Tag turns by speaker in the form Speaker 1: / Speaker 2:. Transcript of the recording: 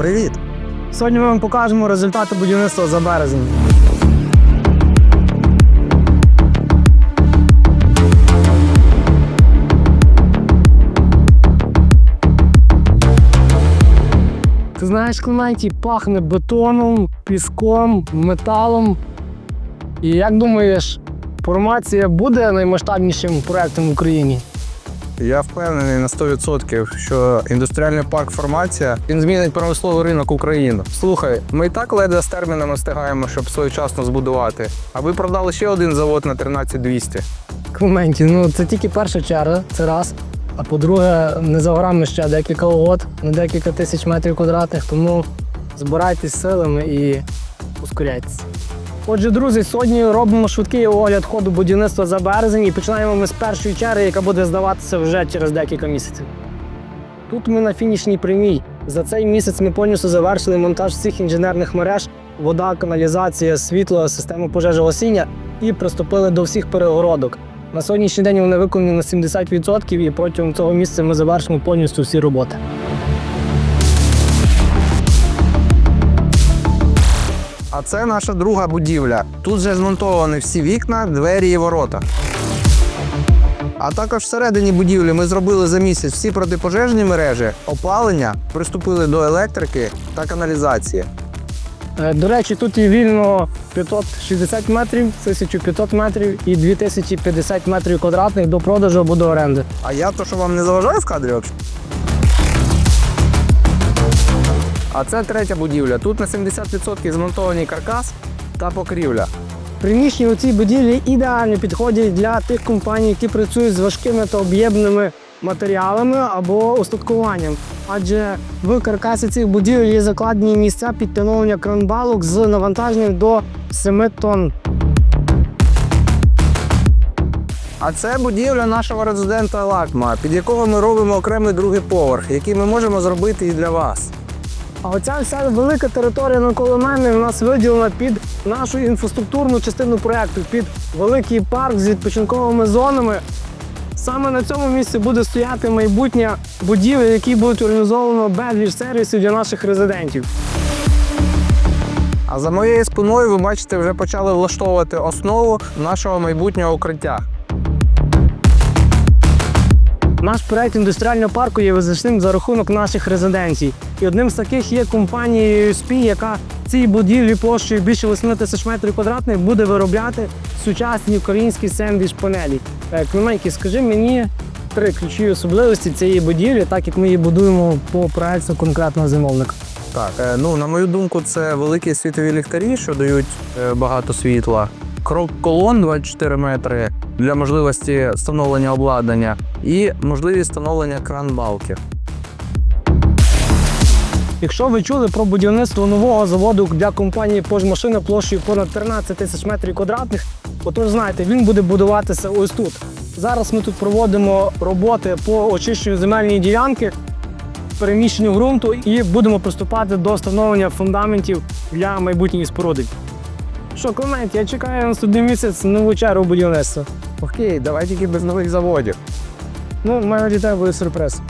Speaker 1: Привіт!
Speaker 2: Сьогодні ми вам покажемо результати будівництва за березень. Ти знаєш, Клементі, пахне бетоном, піском, металом. І як думаєш, формація буде наймасштабнішим проектом в Україні?
Speaker 1: Я впевнений на 100%, що індустріальний парк Формація він змінить промисловий ринок України. Слухай, ми і так ледве з термінами встигаємо, щоб своєчасно збудувати. А ви продали ще один завод на 13200.
Speaker 2: Клементі, ну це тільки перша черга, це раз. А по-друге, не за горами ще декілька угод на декілька тисяч метрів квадратних, тому збирайтесь силами і ускоряйтесь. Отже, друзі, сьогодні робимо швидкий огляд ходу будівництва за березень і починаємо ми з першої черги, яка буде здаватися вже через декілька місяців. Тут ми на фінішній прямій. За цей місяць ми повністю завершили монтаж всіх інженерних мереж, вода, каналізація, світло, система пожежогасіння і приступили до всіх перегородок. На сьогоднішній день вони виконані на 70% і протягом цього місяця ми завершимо повністю всі роботи.
Speaker 1: А це наша друга будівля. Тут вже змонтовані всі вікна, двері і ворота. А також всередині будівлі ми зробили за місяць всі протипожежні мережі, опалення, приступили до електрики та каналізації.
Speaker 2: Е, До речі, тут є вільно 560 метрів, 1500 метрів і 2050 метрів квадратних до продажу або до оренди.
Speaker 1: А я то, що вам не заважаю в кадрі взагалі? А це третя будівля. Тут на 70% змонтований каркас та покрівля.
Speaker 2: Приміщення у цій будівлі ідеально підходять для тих компаній, які працюють з важкими та об'ємними матеріалами або устаткуванням. Адже в каркасі цих будівель є закладені місця підтягнення кранбалок з навантаженням до 7 тонн.
Speaker 1: А це будівля нашого резидента Лакма, під якого ми робимо окремий другий поверх, який ми можемо зробити і для вас.
Speaker 2: А оця вся велика територія навколо мене у нас виділена під нашу інфраструктурну частину проєкту, під великий парк з відпочинковими зонами. Саме на цьому місці буде стояти майбутня будівля, в якій будуть організовано безліч сервісів для наших резидентів.
Speaker 1: А за моєю спиною ви бачите, вже почали влаштовувати основу нашого майбутнього укриття.
Speaker 2: Наш проект індустріального парку є визначним за рахунок наших резиденцій. І одним з таких є компанія USP, яка в цій будівлі площею більше 8 тисяч метрів квадратних буде виробляти сучасні українські сендвіч панелі. Е, скажи мені три ключові особливості цієї будівлі, так як ми її будуємо по проекту конкретного замовника.
Speaker 1: Так, е, ну на мою думку, це великі світові ліхтарі, що дають е, багато світла. Крок колон 24 метри для можливості встановлення обладнання і можливість встановлення кран-балки.
Speaker 2: Якщо ви чули про будівництво нового заводу для компанії «Пожмашина» площею понад 13 тисяч метрів квадратних, отож знаєте, він буде будуватися ось тут. Зараз ми тут проводимо роботи по очищенню земельної ділянки, переміщенню ґрунту і будемо приступати до встановлення фундаментів для майбутньої споруди. Що, Клемент, я чекаю на наступний місяць нову чергу будівництва.
Speaker 1: Окей, давай тільки без нових заводів.
Speaker 2: Ну, маю для тебе буде сюрприз.